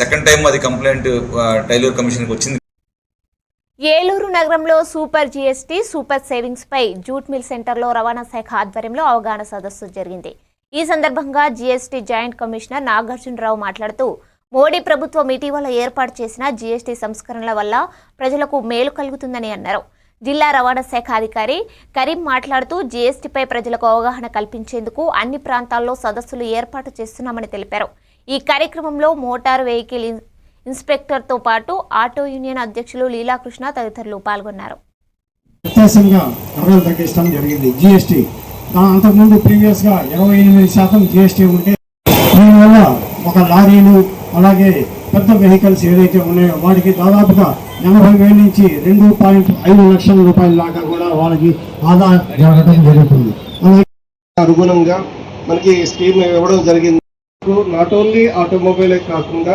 Second time అది complaint tailor కమిషన్కి వచ్చింది. ఏలూరు నగరంలో సూపర్ జీఎస్టీ సూపర్ సేవింగ్స్ పై జూట్ మిల్ సెంటర్లో రవాణా శాఖ ఆధ్వర్యంలో అవగాహన సదస్సు జరిగింది. ఈ సందర్భంగా జీఎస్టీ జాయింట్ కమిషనర్ నాగార్జునరావు మాట్లాడుతూ మోడీ ప్రభుత్వం ఇటీవల ఏర్పాటు చేసిన జీఎస్టీ సంస్కరణల వల్ల ప్రజలకు మేలు కలుగుతుందని అన్నారు. జిల్లా రవాణా శాఖ అధికారి కరీం మాట్లాడుతూ జీఎస్టీపై ప్రజలకు అవగాహన కల్పించేందుకు అన్ని ప్రాంతాల్లో సదస్సులు ఏర్పాటు చేస్తున్నామని తెలిపారు. ఈ కార్యక్రమంలో మోటారు వెహికల్ ఇన్- ఇన్స్పెక్టర్తో పాటు ఆటో యూనియన్ అధ్యక్షులు లీలాకృష్ణ తదితరులు పాల్గొన్నారు. వ్యత్యాసంగా ధరలు తగ్గించడం జరిగింది. జిఎస్టీ అంతకుముందు ప్రీవియస్గా ఇరవై ఎనిమిది శాతం జిఎస్టీ ఉంటే దీనివల్ల ఒక లారీలు అలాగే పెద్ద వెహికల్స్ ఏదైతే ఉన్నాయో వాటికి దాదాపుగా ఎనభై వేల నుంచి రెండు పాయింట్ ఐదు లక్షల రూపాయల దాకా కూడా వాళ్ళకి ఆదా జరగడం జరుగుతుంది. అలాగే అనుగుణంగా మనకి స్కీమ్ ఇవ్వడం జరిగింది. నాట్ ఓన్లీ ఆటోమొబైలే కాకుండా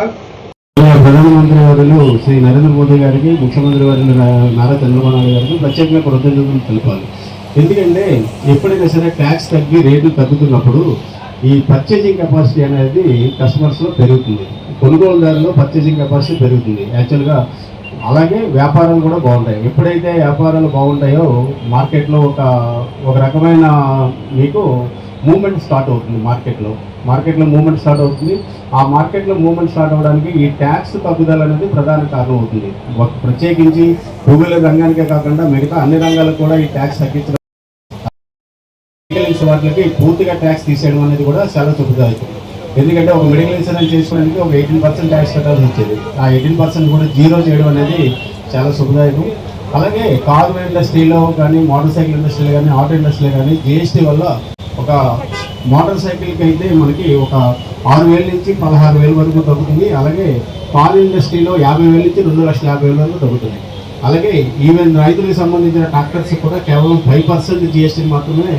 ప్రధానమంత్రి వారిలో శ్రీ నరేంద్ర మోదీ గారికి ముఖ్యమంత్రి వారిని నారా చంద్రబాబు నాయుడు గారికి ప్రత్యేకంగా కృతజ్ఞతలు తెలపాలి ఎందుకంటే ఎప్పుడైనా సరే ట్యాక్స్ తగ్గి రేటు తగ్గుతున్నప్పుడు ఈ పర్చేసింగ్ కెపాసిటీ అనేది కస్టమర్స్లో పెరుగుతుంది. కొనుగోలుదారులో పర్చేజింగ్ కెపాసిటీ పెరుగుతుంది. యాక్చువల్గా అలాగే వ్యాపారాలు కూడా బాగుంటాయి. ఎప్పుడైతే వ్యాపారాలు బాగుంటాయో మార్కెట్లో ఒక ఒక రకమైన మీకు మూమెంట్ స్టార్ట్ అవుతుంది మార్కెట్లో. మార్కెట్లో మూమెంట్ స్టార్ట్ అవుతుంది. ఆ మార్కెట్లో మూమెంట్ స్టార్ట్ అవ్వడానికి ఈ ట్యాక్స్ తగ్గుదల అనేది ప్రధాన కారణం అవుతుంది. ఒక ప్రత్యేకించి టూ వీలర్ రంగానికే కాకుండా మిగతా అన్ని రంగాలకు కూడా ఈ ట్యాక్స్ తగ్గించడం మెడికల్ వాటికి పూర్తిగా ట్యాక్స్ తీసేయడం అనేది కూడా చాలా శుభదాయకం. ఎందుకంటే ఒక మెడికల్ ఇన్సూరెన్స్ చేసుకోవడానికి ఒక ఎయిటీన్ పర్సెంట్ ట్యాక్స్ కట్టాల్సి వచ్చేది. ఆ ఎయిటీన్ పర్సెంట్ కూడా జీరో చేయడం అనేది చాలా శుభదాయకం. అలాగే కార్ ఇండస్ట్రీలో కానీ మోటార్ సైకిల్ ఇండస్ట్రీలో కానీ ఆటో ఇండస్ట్రీలో కానీ జిఎస్టీ వల్ల ఒక మోటార్ సైకిల్కి అయితే మనకి ఒక ఆరు వేల నుంచి పదహారు వేల వరకు తగ్గుతుంది. అలాగే పాల్ ఇండస్ట్రీలో యాభై వేల నుంచి రెండు లక్షల యాభై వేల వరకు తగ్గుతుంది. అలాగే ఈవెన్ రైతులకు సంబంధించిన ట్రాక్టర్స్ కూడా కేవలం ఫైవ్ పర్సెంట్ జిఎస్టీని మాత్రమే